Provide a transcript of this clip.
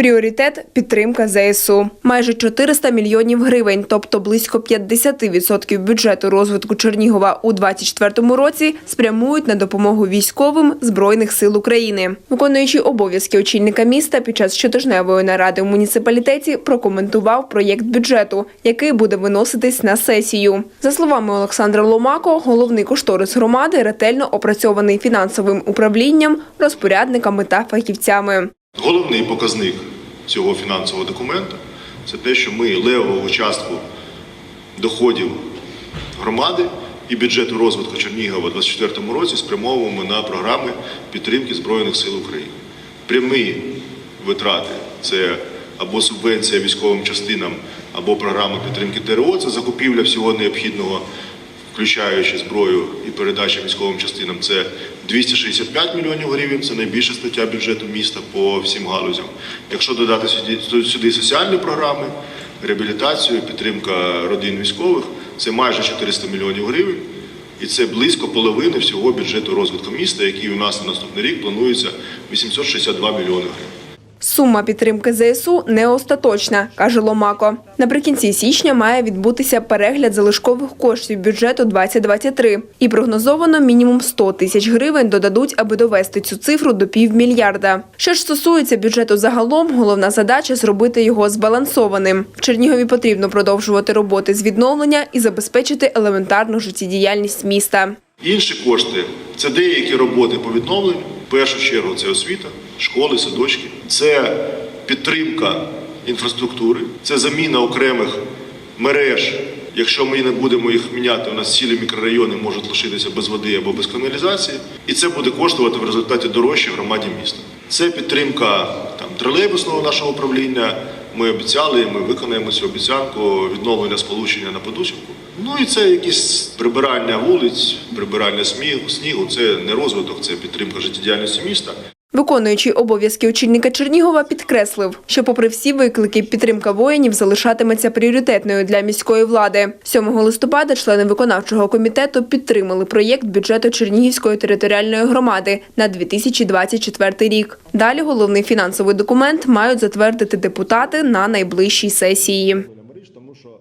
Пріоритет підтримка ЗСУ. Майже 400 мільйонів гривень, тобто близько 50% бюджету розвитку Чернігова у 2024 році, спрямують на допомогу військовим збройних сил України. Виконуючий обов'язки очільника міста під час щотижневої наради у муніципалітеті прокоментував проєкт бюджету, який буде виноситись на сесію. За словами Олександра Ломако, головний кошторис громади ретельно опрацьований фінансовим управлінням, розпорядниками та фахівцями. Головний показник цього фінансового документа це те, що ми левову частку доходів громади і бюджету розвитку Чернігова у 2024 році спрямовуємо на програми підтримки Збройних сил України. Прямі витрати це або субвенція військовим частинам, або програма підтримки ТРО, це закупівля всього необхідного включаючи зброю і передача військовим частинам, це 265 мільйонів гривень. Це найбільша стаття бюджету міста по всім галузям. Якщо додати сюди, сюди соціальні програми, реабілітацію, підтримка родин військових, це майже 400 мільйонів гривень. І це близько половини всього бюджету розвитку міста, який у нас на наступний рік планується 862 мільйони гривень. Сума підтримки ЗСУ не остаточна, каже Ломако. Наприкінці січня має відбутися перегляд залишкових коштів бюджету 2023. І прогнозовано мінімум 100 тисяч гривень додадуть, аби довести цю цифру до півмільярда. Що ж стосується бюджету загалом, головна задача зробити його збалансованим. В Чернігові потрібно продовжувати роботи з відновлення і забезпечити елементарну життєдіяльність міста. Інші кошти це деякі роботи по відновленню. Першу чергу це освіта, школи, садочки, це підтримка інфраструктури, це заміна окремих мереж. Якщо ми не будемо їх міняти, у нас цілі мікрорайони можуть лишитися без води або без каналізації, і це буде коштувати в результаті дорожче громаді міста. Це підтримка там тролейбусного нашого управління. Ми обіцяли, ми виконаємо цю обіцянку відновлення сполучення на Подусівку. Ну і це якісь прибирання вулиць, прибирання снігу. Це не розвиток, це підтримка життєдіяльності міста. Виконуючий обов'язки очільника Чернігова підкреслив, що попри всі виклики, підтримка воїнів залишатиметься пріоритетною для міської влади. 7 листопада члени виконавчого комітету підтримали проєкт бюджету Чернігівської територіальної громади на 2024 рік. Далі головний фінансовий документ мають затвердити депутати на найближчій сесії.